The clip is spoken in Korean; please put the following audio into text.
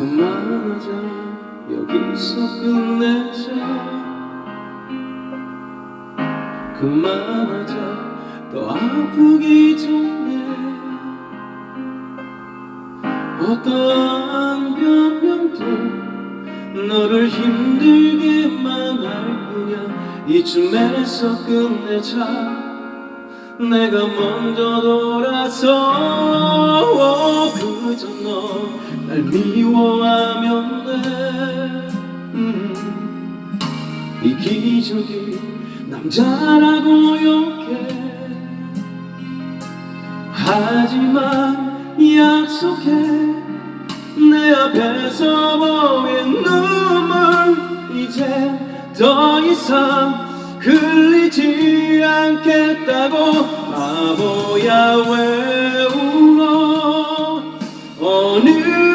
그만하자. 여기서 끝내자 그만하자. 더 아프기 전에. 어떠한 변명도 너를 힘들게만 할 뿐이야. 이쯤에서 끝내자. 내가 먼저 돌아서 그저 너 날 미워하면 돼 음, 이 기적이 남자라고 욕해 하지만 약속해. 내 앞에서 보인 눈물 이제 더 이상 흘리지 않겠다고. 바보야 왜 on you.